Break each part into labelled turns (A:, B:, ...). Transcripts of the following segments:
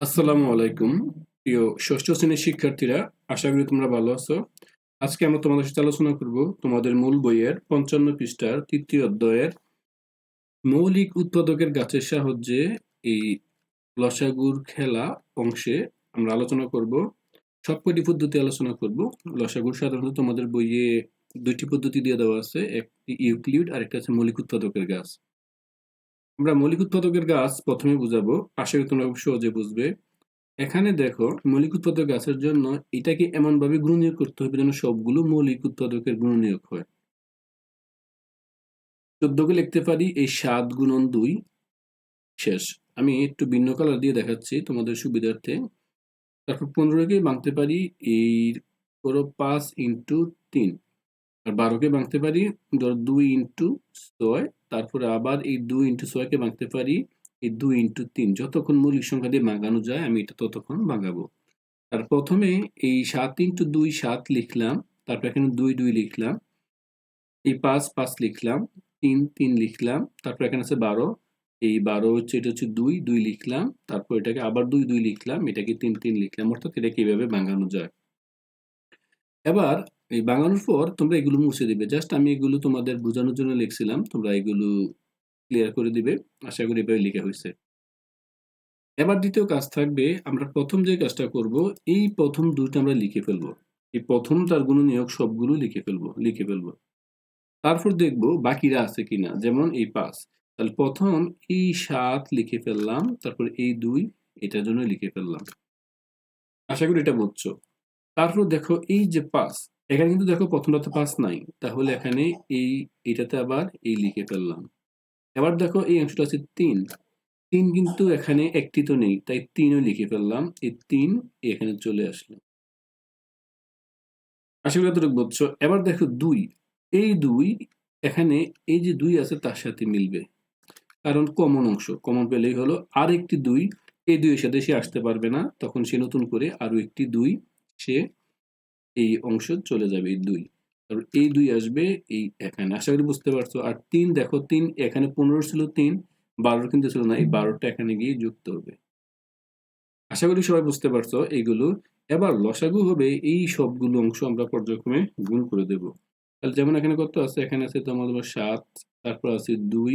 A: আসসালামু আলাইকুম। প্রিয় ষষ্ঠ শ্রেণির শিক্ষার্থীরা, আশা করি তোমরা ভালো আছো। আজকে আমরা তোমাদের সাথে আলোচনা করব তোমাদের মূল বইয়ের পঞ্চান্ন পৃষ্ঠার তৃতীয় অধ্যায়ের মৌলিক উৎপাদকের গাছের সাহায্যে এই লসাগুর খেলা অংশে আমরা আলোচনা করব। সবকটি পদ্ধতি আলোচনা করব। লসাগুর সাধারণত তোমাদের বইয়ে দুইটি পদ্ধতি দিয়ে দেওয়া আছে, একটি ইউক্লিড আর একটা আছে মৌলিক উৎপাদকের গাছ। আমরা মৌলিক উৎপাদকের গাছ প্রথমে বুঝাবো। আশা করি তোমরা সহজে বুঝবে। এখানে দেখো, মৌলিক উৎপাদক গাছের জন্য এটাকে এমন ভাবে গুণনীয়ক করতে হবে যেন সবগুলো মৌলিক উৎপাদকের গুণনীয়ক হয়। চোদ্দকে লিখতে পারি, এই সাত গুণন দুই, শেষ। আমি একটু ভিন্ন কালার দিয়ে দেখাচ্ছি তোমাদের সুবিধার্থে। তারপর পনেরোকে ভাঙতে পারি এই পাঁচ ইন্টু তিন। আর বারোকে ভাঙতে পারি, ধরো দুই ইন্টু ছয়, তারপরে আবার এই দুই ইন্টু ছয়কে ভাঙতে পারি, এই দুই ইন্টু তিন। যতক্ষণ মৌলিক সংখ্যা দিয়ে ভাঙানো যায়, আমি এটা ততক্ষণ ভাঙাবো। আর প্রথমে এই সাত ইন্টু দুই সাত লিখলাম, তারপর এখানে দুই দুই লিখলাম, এই পাঁচ পাঁচ লিখলাম, তিন তিন লিখলাম, তারপর এখানে আছে বারো, এই বারো হচ্ছে, এটা হচ্ছে দুই দুই লিখলাম, তারপর এটাকে আবার দুই দুই লিখলাম, এটাকে তিন তিন লিখলাম, অর্থাৎ এটাকে কীভাবে ভাঙানো যায়? এবার এই বাঙানোর পর তোমরা এগুলো মুছে দিবে। জাস্ট আমি এগুলো তোমাদের বোঝানোর জন্য লিখছিলাম। তোমরা এগুলো ক্লিয়ার করে দিবে। আশা করি এভাবে লেখা হয়েছে। এবার দ্বিতীয় কাজ থাকবে, আমরা প্রথম যে কাজটা করব, এই প্রথম দুইটা আমরা লিখে ফেলব। এই প্রথম তার গুণ নিয়োগ সবগুলো লিখে ফেলব লিখে ফেলব। তারপর দেখব বাকিরা আছে কিনা। যেমন এই পাঁচ। তাহলে প্রথম এই সাত লিখে ফেললাম, তারপর এই দুই, এটার জন্য লিখে ফেললাম। আশা করি এটা বুঝছ। তারপর দেখো এই যে পাঁচ এখানে কিন্তু দেখো প্রথমটাতে পাঁচ নাই। তাহলে এখানে এই এটাতে আবার এই লিখে ফেললাম। এবার দেখো এই অংশটা আছে তিন। তিন কিন্তু এখানে একটি তো নেই, তাই তিনও লিখে ফেললাম। এই তিন এখানে চলে আসলো। আশা করি এতটুকু বুঝছ। এবার দেখো দুই। এই দুই এখানে এই যে দুই আছে তার সাথে মিলবে। কারণ কমন অংশ। কমন পেলেই হলো আর একটি দুই। এই দুইয়ের সাথে সে আসতে পারবে না। তখন সে নতুন করে আরও একটি দুই সে এই অংশ চলে যাবে, এই দুই। তারপর এই দুই আসবে, এই এখানে। আশা করি বুঝতে পারছ। আর তিন, দেখো, তিন, এখানে পনেরো ছিল তিন, বারোর কিন্তু ছিল না। এই বারোটা এখানে গিয়ে যুক্ত হবে। আশা করি সবাই বুঝতে পারছ এইগুলো। এবার লসাগু হবে, এই সবগুলো অংশ আমরা পর্যায়ক্রমে গুণ করে দেব। তাহলে যেমন এখানে কত আছে? এখানে আছে তোমার সাত, তারপর আছে দুই,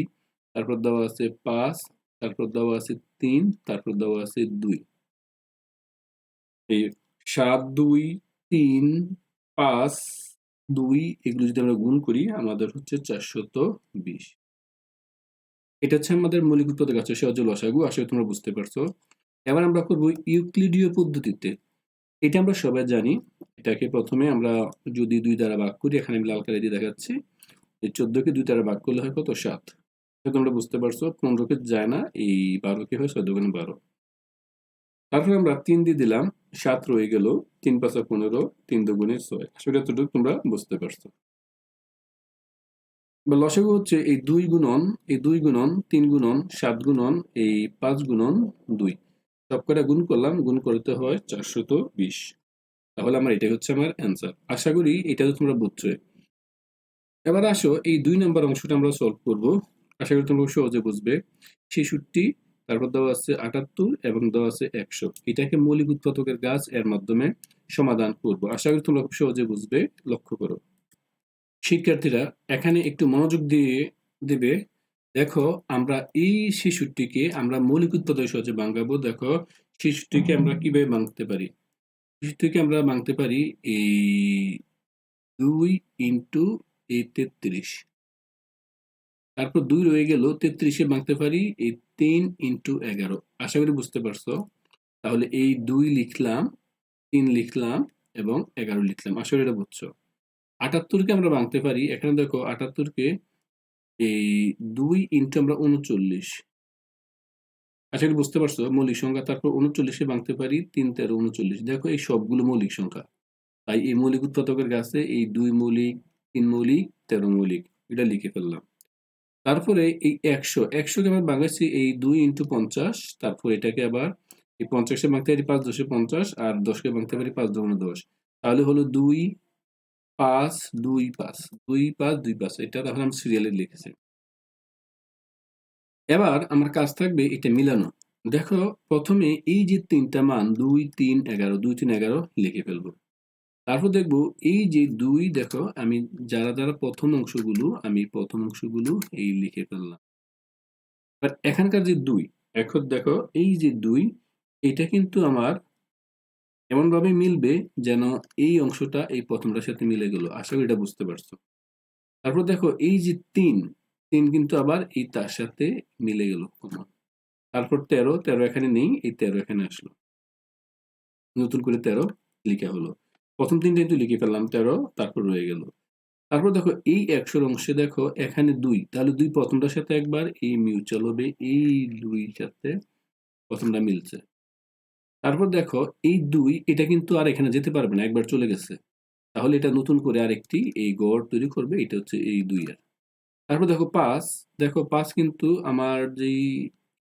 A: তারপর দেওয়া আছে পাঁচ, তারপর দেওয়া আছে তিন, তারপর দেওয়া আছে দুই। এই সাত, দুই তিন, পাঁচ, দুই, এগুলো যদি আমরা গুণ করি, আমাদের হচ্ছে চারশত বিশ। এটা হচ্ছে আমাদের মৌলিক উৎপাদক আছে সহজ লসাগু আসলে তোমরা বুঝতে পারছ। এবার আমরা করব ইউক্লিডীয় পদ্ধতিতে। এটা আমরা সবাই জানি, এটাকে প্রথমে আমরা যদি দুই দ্বারা ভাগ করি, এখানে আমি লাল কালি দিয়ে দেখাচ্ছি, এই চোদ্দকে দুই দ্বারা ভাগ করলে হয় কত? সাত। তোমরা বুঝতে পারছ, পনেরোকে যায় না, এই বারোকে হয় চোদ্দ বারো। তারপরে আমরা তিন দিয়ে দিলাম সাত রয়ে গেল, তিন পাঁচা পনেরো, তিন দুগুণে ছয়। আসলে এতটুকু তোমরা বুঝতে পারছ। বা লসাগু হচ্ছে এই দুই গুণন, এই দুই গুণন, তিন গুণন, সাত গুণন, এই পাঁচ গুণন, দুই। সব কটা গুণ করলাম, গুণ করতে হয় চারশত বিশ। তাহলে আমার এটাই হচ্ছে আমার অ্যান্সার আশা করি এটা তো তোমরা বুঝছ এবার আসো এই দুই নম্বর অংশটা আমরা সলভ করব। আশা করি তোমরা সহজে বুঝবে। ছেষট্টি তারপর দেওয়া আছে আটাত্তর এবং দেওয়া আছে একশো। এটাকে মৌলিক উৎপাদকের গাছ এর মাধ্যমে সমাধান করব। আশা করি তোমরা খুব সহজে বুঝবে, লক্ষ্য করো। শিক্ষার্থীরা, এখানে একটু মনোযোগ দিয়ে দেবে। দেখো, আমরা এই শিশুটিকে আমরা মৌলিক উৎপাদক সহজে ভাঙাবো। দেখো, শিশুটিকে আমরা কীভাবে ভাঙতে পারি? শিশুটিকে আমরা ভাঙতে পারি এই দুই ইন্টু এই তেত্রিশ। তারপর দুই রয়ে গেল, তেত্রিশে ভাঙতে পারি এই তিন ইন্টু এগারো। আশা করি বুঝতে পারছ? তাহলে এই দুই লিখলাম, তিন লিখলাম এবং এগারো লিখলাম। আশা এটা বুঝছ? আটাত্তরকে আমরা ভাঙতে পারি। এখানে দেখো আটাত্তরকে এই দুই ইন্টু আমরা উনচল্লিশ। আশা করি বুঝতে পারছ? মৌলিক সংখ্যা, তারপর উনচল্লিশে ভাঙতে পারি, তিন, তেরো, উনচল্লিশ। দেখো এই সবগুলো মৌলিক সংখ্যা। তাই এই মৌলিক উৎপাদকের কাছে এই দুই মৌলিক, তিন মৌলিক, তেরো মৌলিক, এটা লিখে ফেললাম। তারপরে এই একশো একশোকে আমরা ভাঙাচ্ছি এই দুই ইন্টু পঞ্চাশ, তারপর এটাকে আবার এই পঞ্চাশে ভাঙতে পারি পাঁচ দশে পঞ্চাশ আর দশকে ভাঙতে পারি পাঁচ দশে দশ। তাহলে হলো দুই পাঁচ দুই পাঁচ দুই পাঁচ দুই পাঁচ, এটা তখন আমি সিরিয়ালে লিখেছি। এবার আমার কাজ থাকবে এটা মিলানো। দেখো প্রথমে এই যে তিনটা মান, দুই, তিন, এগারো, দুই, তিন, এগারো লিখে ফেলব। তারপর দেখব, এই যে দুই দেখো, আমি যারা যারা প্রথম অংশগুলো, আমি প্রথম অংশগুলো এই লিখে ফেললাম। এখানকার যে দুই, এখন দেখো, এই যে দুই, এটা কিন্তু আমার এমনভাবে মিলবে যেন এই অংশটা এই প্রথমটার সাথে মিলে গেল। আশা করি এটা বুঝতে পারছ। তারপর দেখো, এই যে তিন তিন কিন্তু আবার এই তার সাথে মিলে গেল কমন তারপর তেরো তেরো এখানে নেই, এই তেরো এখানে আসলো। নতুন করে তেরো লিখা হলো। প্রথম তিনটা কিন্তু লিখে ফেললাম, তেরো, তারপর রয়ে গেল। তারপর দেখো, এই একশোর অংশে দেখো, এখানে দুই। তাহলে দুই প্রথমটার সাথে একবার, এই মিউচুয়াল হবে, এই দুই সাথে প্রথমটা মিলছে। তারপর দেখো, এই দুই, এটা কিন্তু আর এখানে যেতে পারবে না, একবার চলে গেছে। তাহলে এটা নতুন করে আরেকটি, এই গড় তৈরি করবে, এটা হচ্ছে এই দুই আর তারপর দেখো, পাঁচ। দেখো, পাঁচ কিন্তু আমার যেই,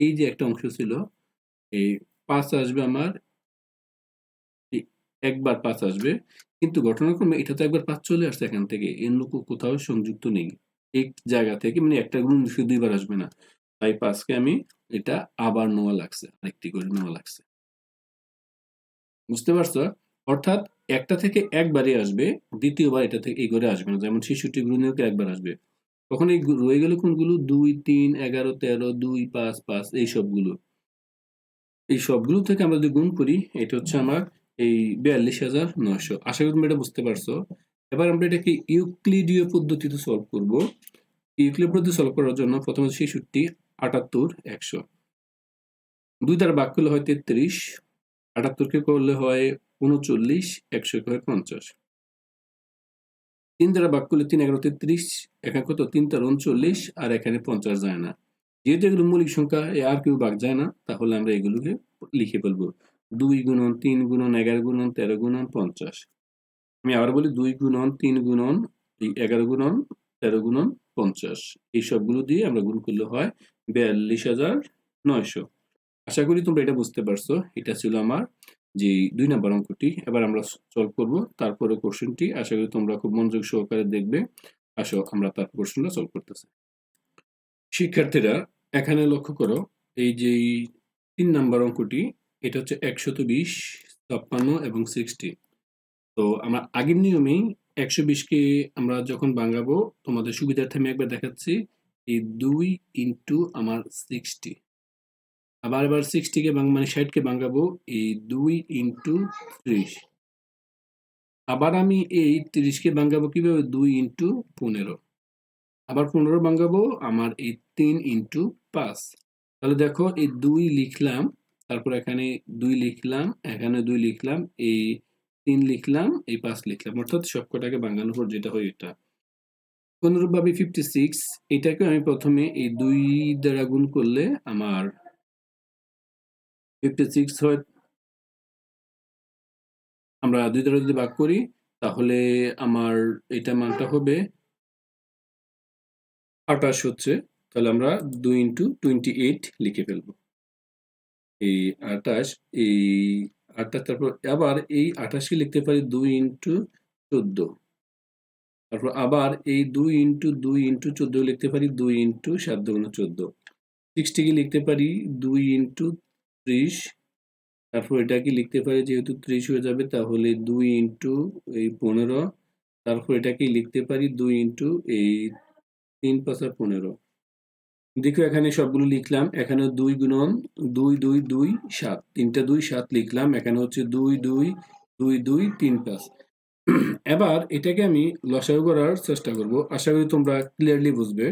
A: এই যে একটা অংশ ছিল, এই পাঁচ আসবে আমার একবার পাঁচ আসবে। কিন্তু ঘটনাক্রমে এটা তো একবার পাঁচ চলে আসছে এখান থেকে। এর লোক কোথাও সংযুক্ত নেই। এক জায়গা থেকে মানে একটা গুণ দুইবার আসবে না। তাই পাঁচকে আমি এটা আবার নেওয়া লাগছে, আরেকটি করে নেওয়া লাগছে। বুঝতে পারছ? অর্থাৎ একটা থেকে একবারই আসবে, দ্বিতীয়বার এটা থেকে এই করে আসবে না। যেমন শিশুটি গুণনীয়কে একবার আসবে। তখন এই রয়ে গেল কোনগুলো? দুই, তিন, এগারো, তেরো, দুই, পাঁচ পাঁচ, এই সবগুলো। এই সবগুলো থেকে আমরা যদি গুণ করি, এটা হচ্ছে আমার এই বিয়াল্লিশ হাজার নয়শো। আশা করি তুমি এটা বুঝতে পারছ। এবার আমরা এটাকে ইউক্লিডীয় পদ্ধতিতে সলভ করব। ইউক্লিড পদ্ধতি সলভ করার জন্য প্রথমে ছেষট্টি, আটাত্তর, একশো। দুই দ্বারা ভাগ করলে হয় তেত্রিশ, আটাত্তরকে করলে হয় উনচল্লিশ, একশো হয় পঞ্চাশ। তিন দ্বারা ভাগ করলে তিন এগারো তেত্রিশ এখানে কত? তিন তার উনচল্লিশ, আর এখানে পঞ্চাশ যায় না। যেহেতু এগুলো মৌলিক সংখ্যা আর কেউ বাক যায় না, তাহলে আমরা এগুলোকে লিখে ফেলব। দুই গুণন তিন গুণন এগারো গুণন তেরো গুণন পঞ্চাশ। আমি আবার বলি দুই গুণন তিন গুণন এগারো গুণন তেরো গুণন পঞ্চাশ। এই সবগুলো দিয়ে আমরা গুণ করলে হয় বিয়াল্লিশ হাজার নয়শো। আশা করি তোমরা এটা বুঝতে পারছ। এটা ছিল আমার যে দুই নম্বর অঙ্কটি। এবার আমরা সলভ করব তারপরে কোশ্চেনটি আশা করি তোমরা খুব মনোযোগ সহকারে দেখবে। আসো আমরা তার কোশ্চেনটা সলভ করতেছি। শিক্ষার্থীরা, এখানে লক্ষ্য করো, এই যে তিন নাম্বার অঙ্কটি এটা হচ্ছে একশত বিশ, ছাপ্পান্ন এবং সিক্সটি তো আমরা আগের নিয়মেই একশো বিশকে আমরা যখন ভাঙাবো, তোমাদের সুবিধার্থে আমি একবার দেখাচ্ছি এই দুই ইন্টু আমার সিক্সটি আবার আবার সিক্সটিকে মানে ষাটকে ভাঙাবো এই দুই ইন্টু ত্রিশ। আবার আমি এই তিরিশকে ভাঙাবো কীভাবে? দুই ইন্টু পনেরো। আবার পনেরো ভাঙাবো আমার এই তিন ইন্টু পাঁচ। তাহলে দেখো এই দুই লিখলাম তারপর এখানে দুই লিখলাম, এখানে দুই লিখলাম, এই তিন লিখলাম, এই পাঁচ লিখলাম। অর্থাৎ সবকটাকে ভাঙানোর পর যেটা হয় এটা। অনুরূপভাবে ফিফটি সিক্স এটাকে আমি প্রথমে এই দুই দ্বারা গুণ করলে আমার ফিফটি সিক্স হয়। আমরা দুই দ্বারা যদি ভাগ করি, তাহলে আমার এটা মানটা হবে আঠাশ হচ্ছে। তাহলে আমরা দুই ইন্টু টোয়েন্টি এইট লিখে ফেলব। এই আঠাশ এই আঠাশ, তারপর আবার এই আঠাশকে লিখতে পারি দুই ইন্টু চোদ্দ। তারপর আবার এই দুই ইন্টু দুই ইন্টু চোদ্দ লিখতে পারি দুই ইন্টু সাত দুগুণ চোদ্দ। সিক্সটিকে লিখতে পারি দুই ইন্টু ত্রিশ। তারপর এটাকে লিখতে পারি যেহেতু ত্রিশ হয়ে যাবে, তাহলে দুই ইন্টু এই পনেরো। তারপর এটাকে লিখতে পারি দুই ইন্টু এই তিন পাঁচা পনেরো। দেখো, এখানে সবগুলো লিখলাম। এখানে দুই গুণন, দুই দুই দুই, সাত। তিনটা, দুই, সাত লিখলাম। এখানে হচ্ছে দুই দুই দুই দুই, তিন, পাঁচ। এবার এটাকে আমি লসাগু করার চেষ্টা করব। আশা করি তোমরা ক্লিয়ারলি বুঝবে।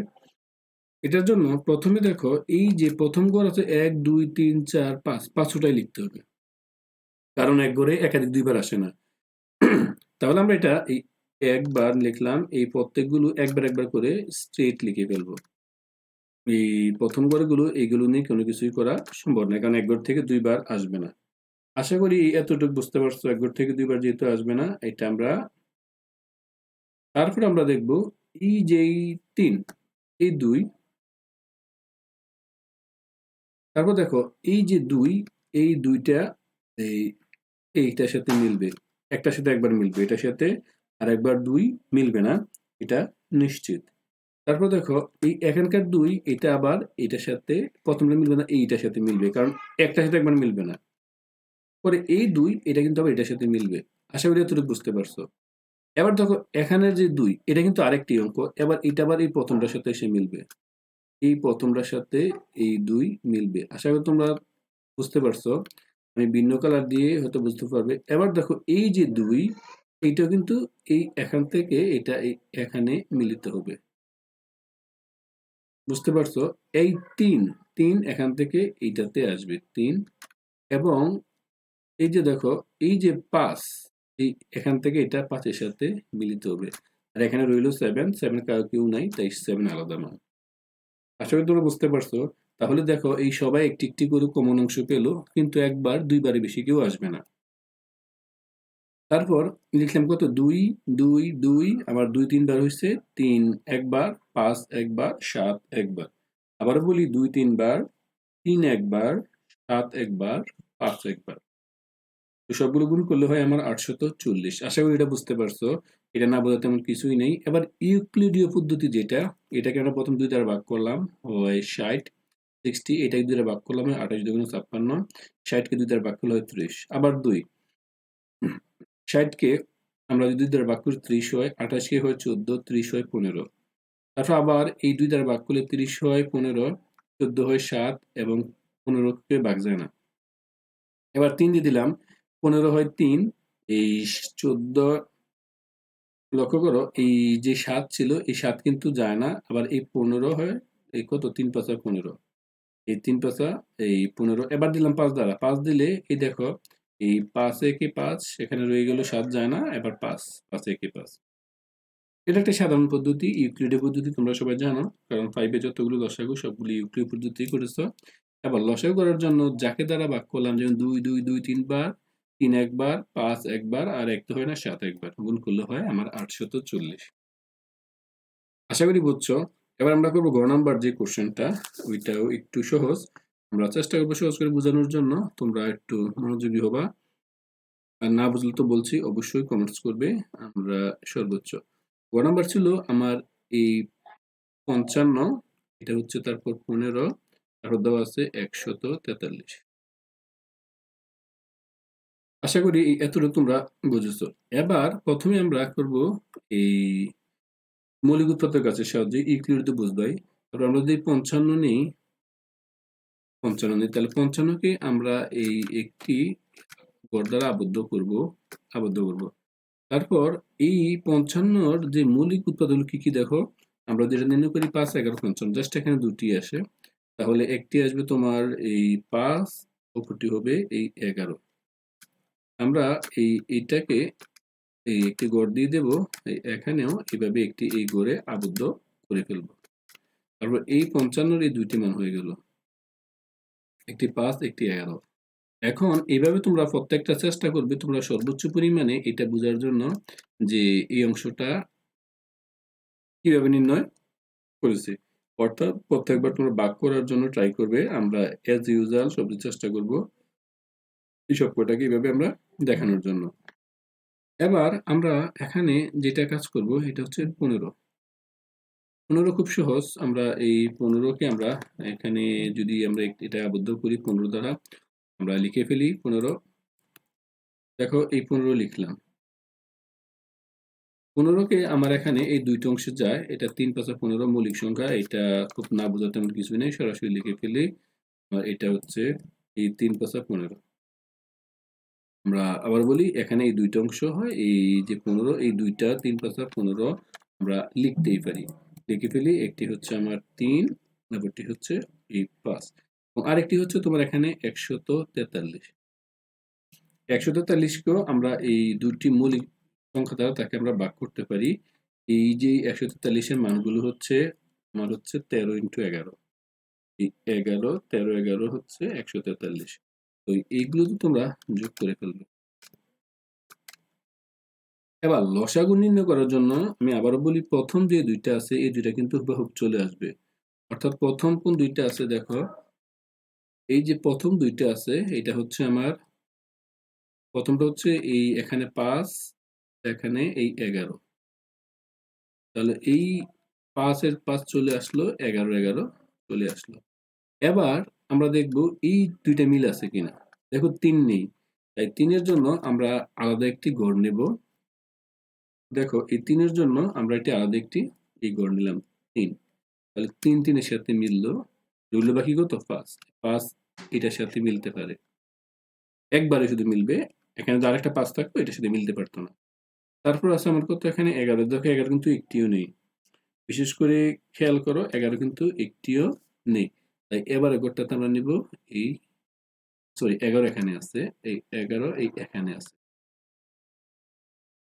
A: এটার জন্য প্রথমে দেখো, এই যে প্রথম ঘর আছে এক, দুই, তিন, চার, পাঁচ পাঁচটাই লিখতে হবে। কারণ এক ঘরে একাধিক দুইবার আসে না। তাহলে আমরা এটা এই একবার লিখলাম, এই প্রত্যেকগুলো একবার একবার করে স্ট্রেট লিখে ফেলব। এই প্রথম ঘরগুলো এইগুলো নিয়ে কোনো কিছুই করা সম্ভব না কারণ এক থেকে দুইবার আসবে না। আশা করি এতটুকু বুঝতে পারছ এক থেকে দুইবার যেহেতু আসবে না, এটা আমরা তারপর আমরা দেখব এই যে তিন, এই দুই তারপর দেখো এই যে দুই, এই দুইটা, এই এইটার সাথে মিলবে, একটার সাথে একবার মিলবে, এটার সাথে আর একবার দুই মিলবে না, এটা নিশ্চিত। তারপর দেখো, এই এখানকার দুই, এটা আবার এটার সাথে প্রথমটা মিলবে না, এইটার সাথে মিলবে, কারণ একটার সাথে একবার মিলবে না। পরে এই দুই, এটা কিন্তু আবার এটার সাথে মিলবে। আশা করি এতটুকু বুঝতে পারছ। এবার দেখো, এখানের যে দুই, এটা কিন্তু আরেকটি অঙ্ক, এবার এটা আবার এই প্রথমটার সাথে এসে মিলবে। এই প্রথমটার সাথে এই দুই মিলবে। আশা করি তোমরা বুঝতে পারছ। আমি ভিন্ন কালার দিয়ে হয়তো বুঝতে পারবে। এবার দেখো, এই যে দুই এইটা কিন্তু এই এখান থেকে এটা এখানে মিলিত হবে। বুঝতে পারছ? এই তিন তিন এখান থেকে এইটাতে আসবে, তিন। এবং এই যে দেখো, এই যে পাঁচ, এই এখান থেকে এটা পাঁচের সাথে মিলিত হবে। আর এখানে রইল সেভেন সেভেন কাউ কেউ নাই, তাই সেভেন আলাদা নয়। আশা করি তোমরা বুঝতে পারছ। তাহলে দেখো, এই সবাই একটি একটি করে কমন অংশ পেল, কিন্তু একবার দুইবারে বেশি কেউ আসবে না। তারপর লিখলাম কত? দুই দুই দুই, আবার দুই তিনবার হয়েছে তিন, একবার, পাঁচ, একবার, সাত, একবার। আবার বলি দুই তিনবার, তিন একবার, সাত একবার, পাঁচ একবার। তো সবগুলো গুণ করলে হয় আমার আটশত চল্লিশ। আশা করি এটা বুঝতে পারছ। এটা না বোঝা তেমন কিছুই নেই। এবার ইউক্লিডীয় পদ্ধতি যেটা, এটাকে আমরা প্রথম দুই দ্বারা ভাগ করলাম, হয় ষাট, সিক্সটি এটাকে দুই ভাগ করলাম, হয় আঠাশ দুগুণ ছাপ্পান্ন, ষাটকে দুই দ্বারা ভাগ করলে হয় ত্রিশ। আবার দুই। ষাটকে আমরা যদি দ্বারা ভাগ করি ত্রিশ হয়, আঠাশকে হয় চোদ্দ, ত্রিশ হয় পনেরো। তারপর আবার এই দুই দ্বারা ভাগ করলে ত্রিশ হয় পনেরো, চোদ্দ হয় সাত এবং পনেরোকে ভাগ যায় না। এবার তিন দিয়ে দিলাম, পনেরো হয় তিন, এই চোদ্দ লক্ষ্য করো, এই যে সাত ছিল, এই সাত কিন্তু যায় না। আবার এই পনেরো হয়, এই কত? তিন পাঁচা পনেরো। এই তিন পাঁচা, এই পনেরো। এবার দিলাম পাঁচ দ্বারা। পাঁচ দিলে, এই দেখো এই পাঁচ একে পাঁচ, সেখানে রয়ে গেল সাত যায় না এবার পাঁচ পাঁচ একে পাঁচ। এটা একটা সাধারণ পদ্ধতি, ইউক্লিডের পদ্ধতি তোমরা সবাই জানো, কারণ ফাইভে যতগুলো লসাগু সবগুলো ইউক্লিড পদ্ধতি করেছ। এবার লসাগু করার জন্য যাকে দ্বারা ভাগ করলাম, যেমন দুই দুই দুই তিনবার তিন একবার, পাঁচ একবার, আর এক তো হয় না, সাত একবার, গুণ করলে হয় আমার আটশত চল্লিশ। আশা করি বুঝছ? এবার আমরা করব গ নাম্বার যে কোশ্চেনটা ওইটাও একটু সহজ। আমরা চেষ্টা করব সহজ করে বোঝানোর জন্য। তোমরা একটু মনোযোগী হবা। আর না বুঝলে তো বলছি, অবশ্যই কমেন্টস করবে। আমরা সর্বোচ্চ। গ নাম্বার ছিল আমার এই পঞ্চান্ন, এটা হচ্ছে তারপর পনেরো, তারপর দেওয়া আছে একশত তেতাল্লিশ। আশা করি এই এতটুকু তোমরা বুঝেছ। এবার প্রথমে আমরা করব এই মৌলিক উৎপাদকের কাছে সাহায্যে ইক্লিউড তো বুঝবাই তারপর আমরা যদি পঞ্চান্ন নেই পঞ্চান্ন তাহলে পঞ্চান্নকে আমরা এই একটি গড় দ্বারা আবদ্ধ করব আবদ্ধ করব। তারপর এই পঞ্চান্নর যে মৌলিক উৎপাদন কি কি দেখো? আমরা যেটা নির্ণয় করি পাঁচ, এগারো, পঞ্চান্ন জাস্ট এখানে দুটি আসে। তাহলে একটি আসবে তোমার এই পাঁচ, অপরটি হবে এই এগারো। আমরা এই এইটাকে এই একটি গড় দিয়ে দেব এখানেও এভাবে একটি এই গড়ে আবদ্ধ করে ফেলব। তারপর এই পঞ্চান্নর এই দুইটি মান হয়ে গেল। একটি পাঁচ একটি এগারো এখন এইভাবে তোমরা প্রত্যেকটা চেষ্টা করবে, তোমরা সর্বোচ্চ পরিমাণে এটা বোঝার জন্য যে এই অংশটা কীভাবে নির্ণয় করেছে। অর্থাৎ প্রত্যেকবার তোমরা বাক করার জন্য ট্রাই করবে, আমরা অ্যাজ ইউজাল সবজি চেষ্টা করব এই সব কটাকে এইভাবে আমরা দেখানোর জন্য। এবার আমরা এখানে যেটা কাজ করব, এটা হচ্ছে পনেরো। পনেরো খুব সহজ। আমরা এই পনেরোকে আমরা এখানে যদি আমরা এটা আবদ্ধ করি পনেরো দ্বারা, আমরা লিখে ফেলি পনেরো। দেখো, এই পনেরো লিখলাম। পনেরোকে আমার এখানে এই দুইটা অংশে যায়, এটা তিন পাঁচা পনেরো মৌলিক সংখ্যা, এটা খুব না বোঝাতে তেমন কিছু নেই, সরাসরি লিখে ফেলি। আর এটা হচ্ছে এই তিন পাঁচা পনেরো। আমরা আবার বলি, এখানে এই দুইটা অংশ হয়, এই যে পনেরো, এই দুইটা তিন পাঁচা পনেরো আমরা লিখতেই পারি। লিখে ফেলি একটি হচ্ছে আমার তিন, নম্বরটি হচ্ছে এই পাঁচ। এবং আরেকটি হচ্ছে তোমার এখানে একশত তেতাল্লিশ। একশো তেতাল্লিশকেও আমরা এই দুটি মৌলিক সংখ্যা দ্বারা তাকে আমরা ভাগ করতে পারি। এই যে একশো তেতাল্লিশের মানগুলো হচ্ছে, আমার হচ্ছে তেরো ইন্টু এগারো। এই এগারো, তেরো এগারো হচ্ছে একশো তেতাল্লিশ। তো এইগুলো তো তোমরা যোগ করে ফেলবে। এবার লসাগু নির্ণয় করার জন্য আমি আবারও বলি, প্রথম যে দুইটা আছে, এই দুইটা কিন্তু হুবহুব চলে আসবে। অর্থাৎ প্রথম কোন দুইটা আছে দেখো, এই যে প্রথম দুইটা আছে, এটা হচ্ছে আমার, প্রথমটা হচ্ছে এই এখানে পাঁচ, এখানে এই এগারো। তাহলে এই পাঁচের পাঁচ চলে আসলো, এগারো এগারো চলে আসলো। এবার আমরা দেখব এই দুইটা মিল আছে কিনা। দেখো তিন নেই, তাই তিনের জন্য আমরা আলাদা একটি গড় নেব। দেখো, এই তিনের জন্য আমরা একটি আলাদা একটি এই গড় নিলাম তিন। তাহলে তিন তিনের সাথে মিললো, রইল বাকি কত? পাঁচ। পাঁচ এটার সাথে মিলতে পারে। একবারে শুধু মিলবে, এখানে তো আরেকটা পাঁচ থাকতো এটার সাথে মিলতে পারতো না। তারপর আছে আমার কত? এখানে এগারো। দেখো, এগারো কিন্তু একটিও নেই। বিশেষ করে খেয়াল করো, এগারো কিন্তু একটিও নেই। তাই এবারে গোটটাতে আমরা নিব এই সরি এগারো এখানে আছে, এই এগারো এই এখানে আছে।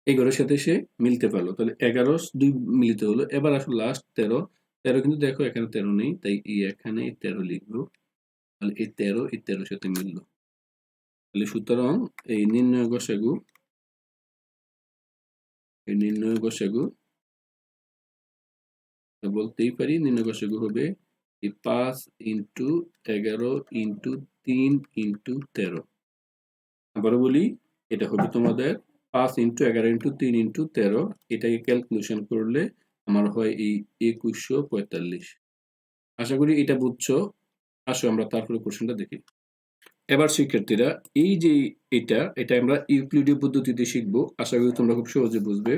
A: এগারোর সাথে সে মিলতে পারল। তাহলে এগারো দুই মিলিত হলো। এবার আসলে লাস্ট তেরো। তেরো কিন্তু দেখো এখানে তেরো নেই, তাই এই এখানে এই তেরো লিখব। তাহলে এই তেরো, এই তেরোর সাথে মিললো। তাহলে সুতরাং এই নির্ণয় গোসাগু, এই নির্ণয় গোসাগু বলতেই পারি নির্ণয় গোসাগু হবে এই পাঁচ ইন্টু এগারো ইন্টু তিন ইন্টু তেরো। আবারও বলি, এটা হবে তোমাদের পাঁচ ইন্টু এগারো ইন্টু তিন ইন্টু তেরো, এটাকে ক্যালকুলেশন করলে আমার হয় এই একুশশো পঁয়তাল্লিশ। আশা করি এটা বুঝছ। আসো আমরা তারপরে কোশ্চেনটা দেখি। এবার শিক্ষার্থীরা, এই যে এটা এটা আমরা ইউক্লিডীয় পদ্ধতিতে শিখব। আশা করি তোমরা খুব সহজে বুঝবে।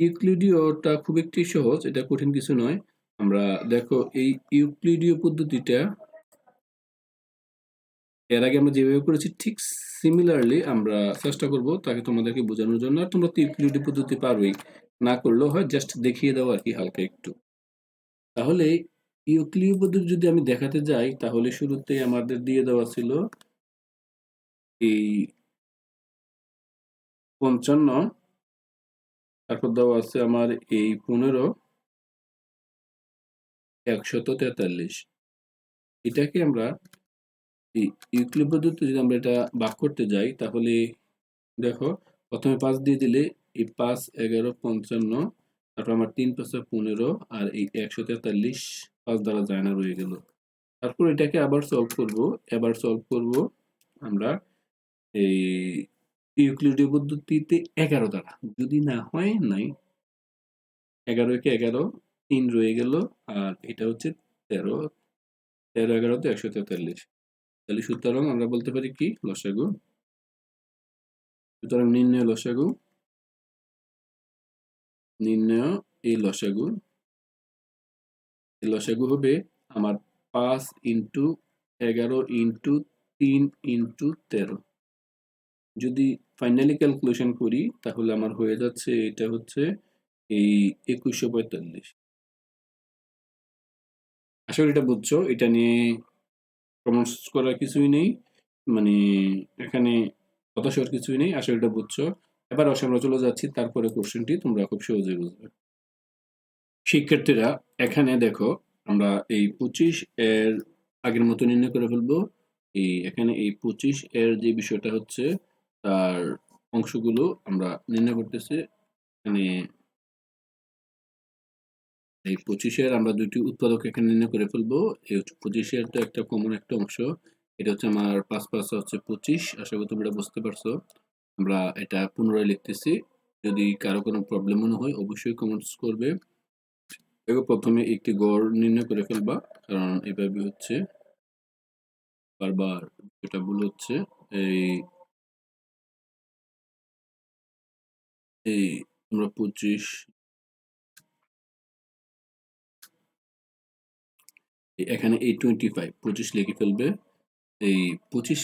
A: ইউক্লিডীয়টা খুব একটি সহজ, এটা কঠিন কিছু নয়। আমরা দেখো, এই ইউক্লিডীয় পদ্ধতিটা এর আগে আমরা যেভাবে করেছি, ঠিক সিমিলারলি আমরা চেষ্টা করব তাকে তোমাদেরকে বোঝানোর জন্য। আর তোমরা তো পদ্ধতি পারবেই না করলেও হয় জাস্ট দেখিয়ে দাও আর কি হালকা একটু। তাহলে ইউক্লিডীয় পদ্ধতি যদি আমি দেখাতে যাই, তাহলে শুরুতে আমাদের দিয়ে দেওয়া ছিল এই পঞ্চান্ন। তারপর দেওয়া আছে আমার এই পনেরো। একশত তেতাল্লিশ। এটাকে আমরা এই ইউক্লিড পদ্ধতি যদি আমরা এটা বাক করতে যাই, তাহলে দেখো, প্রথমে পাঁচ দিয়ে দিলে এই পাঁচ, এগারো, পঞ্চান্ন, তারপর আমার তিন, পাঁচে, পনেরো, আর এই একশো তেতাল্লিশ পাঁচ দ্বারা যায় না রয়ে গেল। তারপর এটাকে আবার সলভ করব। এবার সলভ করব আমরা এই ইউক্লিডীয় পদ্ধতিতে এগারো দ্বারা। যদি না হয়, নাই। এগারো একে এগারো, তিন রয়ে গেল, আর এটা হচ্ছে তেরো। তেরো এগারোতে একশো তেতাল্লিশ। তাহলে সুতরাং আমরা বলতে পারি কি? লসাগু। সুতরাং নির্ণয় লসাগু। নির্ণয় এই লসাগু। এই লসাগু হবে আমার পাঁচ ইন্টু এগারো ইন্টু তিন ইন্টু তেরো। যদি ফাইনালি ক্যালকুলেশন করি, তাহলে আমার হয়ে যাচ্ছে এটা হচ্ছে এই একুশশো পঁয়তাল্লিশ। আসলে এটা বুঝছ। এটা নিয়ে কমেন্টস করার কিছুই নেই। মানে এখানে হতাশার কিছুই নেই করি এটা বুঝছ। এবার অসে আমরা চলে যাচ্ছি, তারপরে কোশ্চেনটি তোমরা খুব সহজে বুঝবে। শিক্ষার্থীরা, এখানে দেখো, আমরা এই পঁচিশ এর আগের মতো নির্ণয় করে ফেলব। এই, এখানে এই পঁচিশ এর যে বিষয়টা হচ্ছে, তার অংশগুলো আমরা নির্ণয় করতেছি। এখানে এই পঁচিশের আমরা দুইটি উৎপাদক এখানে নির্ণয় করে ফেলব। এই পঁচিশের তো একটা কমন একটা অংশ। এটা হচ্ছে আমার পাঁচ পাঁচ হচ্ছে পঁচিশ। আশা করি তোমরা বুঝতে পারছ। আমরা এটা পুনরায় লিখতেছি। যদি কারও কোনো প্রবলেম মনে হয়, অবশ্যই কমেন্টস করবে। দেখো, প্রথমে একটি গড় নির্ণয় করে ফেলবা। কারণ এভাবে হচ্ছে বারবার এটা ভুল হচ্ছে, এই এই আমরা পঁচিশ এখানে এই টোয়েন্টি ফাইভ পঁচিশ লিখে ফেলবে। এই পঁচিশ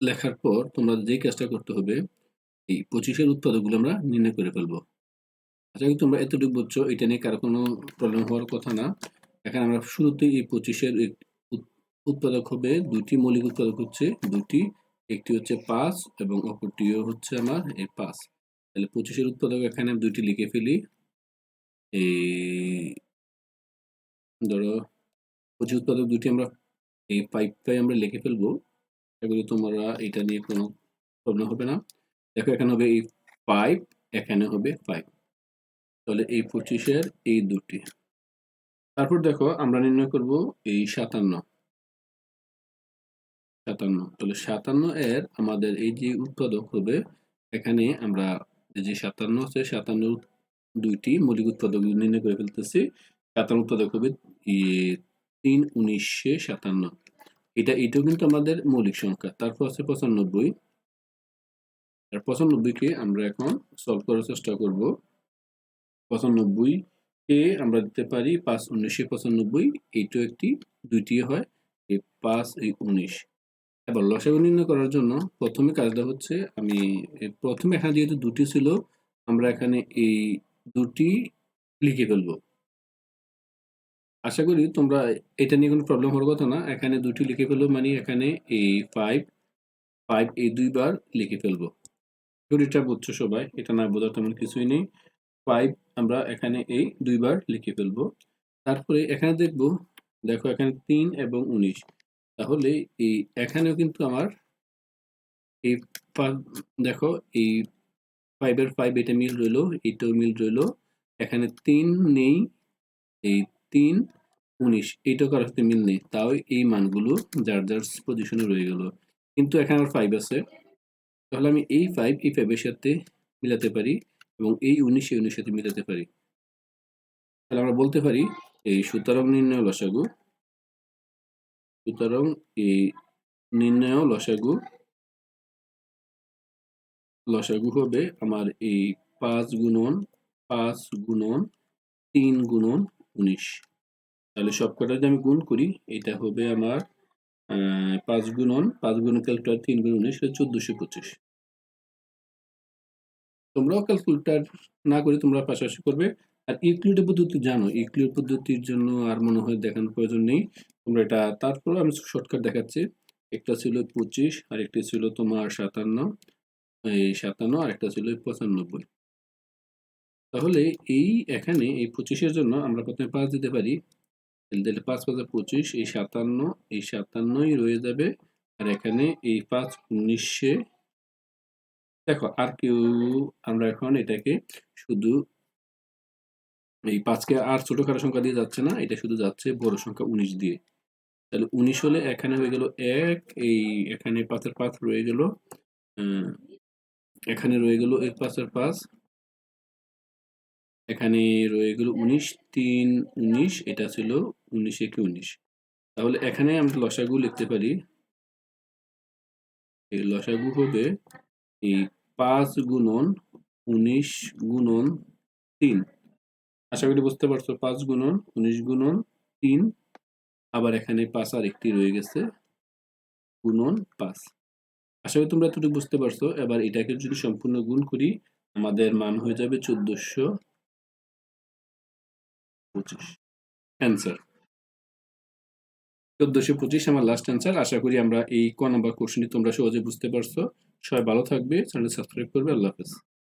A: লেখার পর তোমরা যে কাজটা করতে হবে, এই পঁচিশের উৎপাদকগুলো আমরা নির্ণয় করে ফেলব। আচ্ছা তোমরা এতটুকু বুঝছ, এটা নিয়ে কারও কোনো প্রবলেম হওয়ার কথা না। এখানে আমরা শুরুতে এই পঁচিশের উৎপাদক হবে দুটি মৌলিক উৎপাদক হচ্ছে দুটি একটি হচ্ছে পাঁচ এবং অপরটিও হচ্ছে আমার এই পাঁচ। তাহলে পঁচিশের উৎপাদক এখানে দুইটি লিখে ফেলি। এই ধরো পঁচিশ উৎপাদক দুটি আমরা, এই পাইপটাই আমরা লিখে ফেলব। এগুলো তোমরা এটা নিয়ে কোনো প্রবলেম হবে না। দেখো, এখানে হবে এই পাইপ এখানে হবে পাইপ তাহলে এই পঁচিশের এই দুটি। তারপর দেখো, আমরা নির্ণয় করব এই সাতান্ন। সাতান্ন। তাহলে সাতান্ন এর আমাদের এই যে উৎপাদক হবে, এখানে আমরা যে সাতান্ন আছে সাতান্ন দুইটি মৌলিক উৎপাদক নির্ণয় করে ফেলতেছি। সাতান্ন ই- তিন উনিশশো সাতান্ন। এটা, এটাও কিন্তু আমাদের মৌলিক সংখ্যা। তারপর আছে পঁচানব্বই। আর পঁচানব্বইকে আমরা এখন সলভ করার চেষ্টা করব। পঁচানব্বই কে আমরা দিতে পারি পাঁচ উনিশশো পঁচানব্বই। এইটাও একটি দুইটি হয় এই পাঁচ এই উনিশ। এবার লসাগু নির্ণয় করার জন্য প্রথমে কাজটা হচ্ছে আমি প্রথমে এখানে যেহেতু দুটি ছিল, আমরা এখানে এই দুটি লিখে ফেলব। আশা করি তোমরা এটা নিয়ে কোনো প্রবলেম হওয়ার কথা না। এখানে দুটি লিখে ফেলব মানে এখানে এই ফাইভ ফাইভ এই দুইবার লিখে ফেলব। থিওরিটা বুঝছ সবাই, এটা না বোঝার তেমন কিছুই নেই। ফাইভ আমরা এখানে এই দুইবার লিখে ফেলব। তারপরে এখানে দেখব, দেখো এখানে তিন এবং উনিশ। তাহলে এই এখানেও কিন্তু আমার এই দেখো এই ফাইভের ফাইভ এটা মিল রইল এইটাও মিল রইল। এখানে তিন নেই, এই তিন, উনিশ। এইটাও কারোর মিল নেই। তাও এই মানগুলো যার যার পজিশনে রয়ে গেল। কিন্তু এখানে আমার ফাইভ আছে। তাহলে আমি এই ফাইভ এই ফাইভের সাথে মিলাতে পারি এবং এই উনিশ, এই উনিশের সাথে মিলাতে পারি। তাহলে আমরা বলতে পারি, এই সুতরাং নির্ণয় লসাগু, সুতরাং এই নির্ণয় লসাগু লসাগু হবে আমার এই পাঁচ গুণন পাঁচ গুণন, তিন গুণন উনিশ। তাহলে সব কটা যদি আমি গুণ করি, এটা হবে আমার পাঁচ গুণন, পাঁচ গুণ ক্যালকুলেটার তিন গুণ উনিশ চোদ্দশো পঁচিশ। তোমরাও ক্যালকুলেটার না করে তোমরা পাশাপাশি করবে। আর ইউক্লিডের পদ্ধতি জানো? ইউক্লিড পদ্ধতির জন্য আর মনে হয় দেখানোর প্রয়োজন নেই। তোমরা এটা তারপর আমি শর্টকাট দেখাচ্ছি। একটা ছিল পঁচিশ আর একটা ছিল তোমার সাতান্ন। এই সাতান্ন আর একটা ছিল পঁচানব্বই। তাহলে এই এখানে এই পঁচিশের জন্য আমরা প্রথমে পাঁচ দিতে পারি। তাহলে পাঁচ পাঁচে পঁচিশ, এই সাতান্ন, এই সাতান্নই রয়ে যাবে। আর এখানে এই পাঁচ উনিশে দেখো আর কেউ আমরা এখন এটাকে শুধু এই পাঁচকে আর ছোটখাটো সংখ্যা দিয়ে যাচ্ছে না, এটা শুধু যাচ্ছে বড় সংখ্যা উনিশ দিয়ে। তাহলে উনিশ হলে এখানে হয়ে গেল এক, এই এখানে পাঁচের পাঁচ রয়ে গেল এখানে রয়ে গেল এক পাঁচের পাঁচ। এখানে রয়ে গেল উনিশ, তিন, উনিশ, এটা ছিল উনিশ, একে উনিশ। তাহলে এখানে আমরা লসাগু লিখতে পারি। এই লসাগু হবে এই পাঁচ গুণন উনিশ গুণন তিন। আশা করি বুঝতে পারছ, পাঁচ গুণন, উনিশ গুণন, তিন। আবার এখানে পাঁচ আর একটি রয়ে গেছে, গুণন পাঁচ। আশা করি তোমরা এতটুকু বুঝতে পারছ। এবার এটাকে যদি সম্পূর্ণ গুণ করি, আমাদের মান হয়ে যাবে চোদ্দশো। পঁচিশ। অ্যান্সার চোদ্দশো পঁচিশ আমার লাস্ট অ্যান্সার আশা করি আমরা এই ক নাম্বার কোশ্চেনটি তোমরা সহজে বুঝতে পারছ। সবাই ভালো থাকবে। চ্যানেল সাবস্ক্রাইব করবে। আল্লাহ হাফেজ।